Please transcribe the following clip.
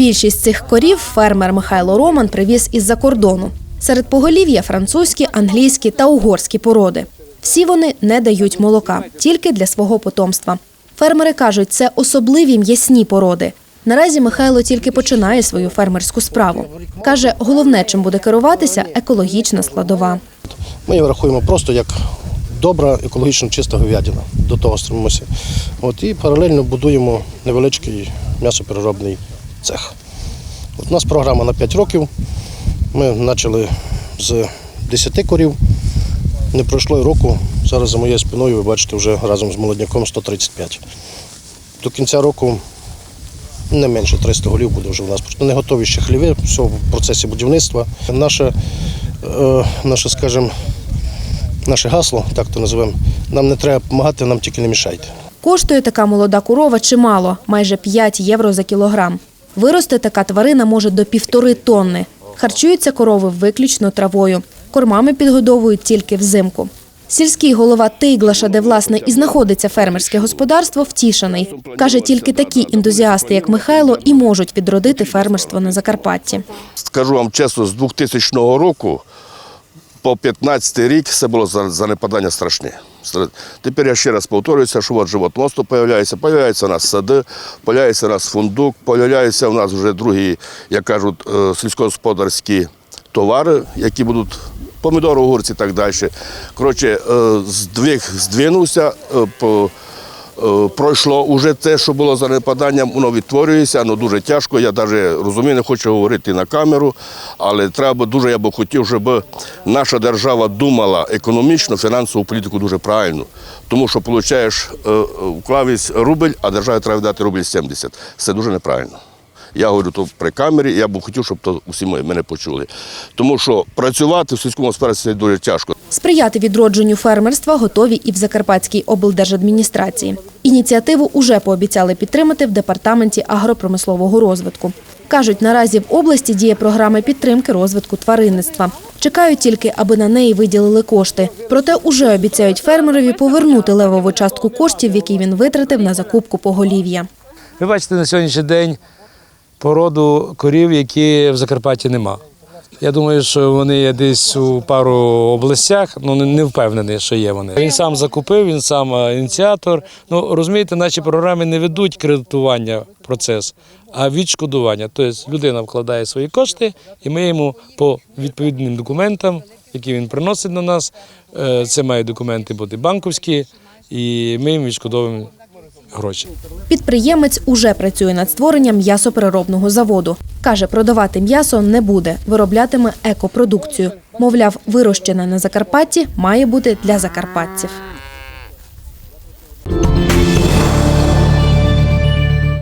Більшість цих корів фермер Михайло Роман привіз із-за кордону. Серед поголів'я французькі, англійські та угорські породи. Всі вони не дають молока, тільки для свого потомства. Фермери кажуть, це особливі м'ясні породи. Наразі Михайло тільки починає свою фермерську справу. Каже, головне, чим буде керуватися, екологічна складова. Ми його рахуємо просто як добра, екологічно чиста говядина. До того стремимося. От, і паралельно будуємо невеличкий м'ясопереробний цех. От у нас програма на 5 років. Ми почали з 10 корів. Не пройшло й року. Зараз за моєю спиною ви бачите вже разом з молодняком 135. До кінця року не менше 300 голів буде вже у нас. Просто не готові ще хліви, все в процесі будівництва. Наше, е, наше скажімо, наше гасло, так то називаємо, нам не треба допомагати, нам тільки не мішайте. Коштує така молода корова чимало, майже 5 євро за кілограм. Вирости така тварина може до півтори тонни. Харчуються корови виключно травою. Кормами підгодовують тільки взимку. Сільський голова Тейглаша, де власне і знаходиться фермерське господарство, втішений. Каже, тільки такі ентузіасти, як Михайло, і можуть відродити фермерство на Закарпатті. Скажу вам чесно, з 2000 року по 15 рік це було за- занепадання страшне. Тепер я ще раз повторююся, що от животновство появляється, появляються у нас сади, появляється у нас фундук, появляються у нас вже другі, як кажуть, е, сільськогосподарські товари, які будуть помідори, огурці і так далі. Коротше, е, здвиг здвинувся, Е, Пройшло уже те, що було за нападанням, воно відтворюється, воно дуже тяжко. Я навіть розумію, не хочу говорити на камеру, але треба дуже, я би хотів, щоб наша держава думала економічно, фінансову політику дуже правильно. Тому що получаєш е, е, вклавість рубль, а державі треба дати рубль 70. Це дуже неправильно. Я говорю тут при камері, я б хотів, щоб то усі ми- мене почули. Тому що працювати в сільському господарстві дуже тяжко. Сприяти відродженню фермерства готові і в Закарпатській облдержадміністрації. Ініціативу уже пообіцяли підтримати в департаменті агропромислового розвитку. Кажуть, наразі в області діє програма підтримки розвитку тваринництва. Чекають тільки, аби на неї виділили кошти. Проте уже обіцяють фермерові повернути левову частку коштів, які він витратив на закупку поголів'я. Ви бачите на сьогоднішній день породу корів, які в Закарпатті нема. Я думаю, що вони є десь у пару областях, ну не- не впевнений, що є вони. Він сам закупив, він сам е, ініціатор. Ну розумієте, наші програми не ведуть кредитування процес, а відшкодування. Тобто людина вкладає свої кошти, і ми йому по відповідним документам, які він приносить на нас, е, це мають документи бути банківські, і ми їм відшкодовуємо гроші. Підприємець уже працює над створенням м'ясопереробного заводу. Каже, продавати м'ясо не буде, вироблятиме екопродукцію. Мовляв, вирощене на Закарпатті має бути для закарпатців.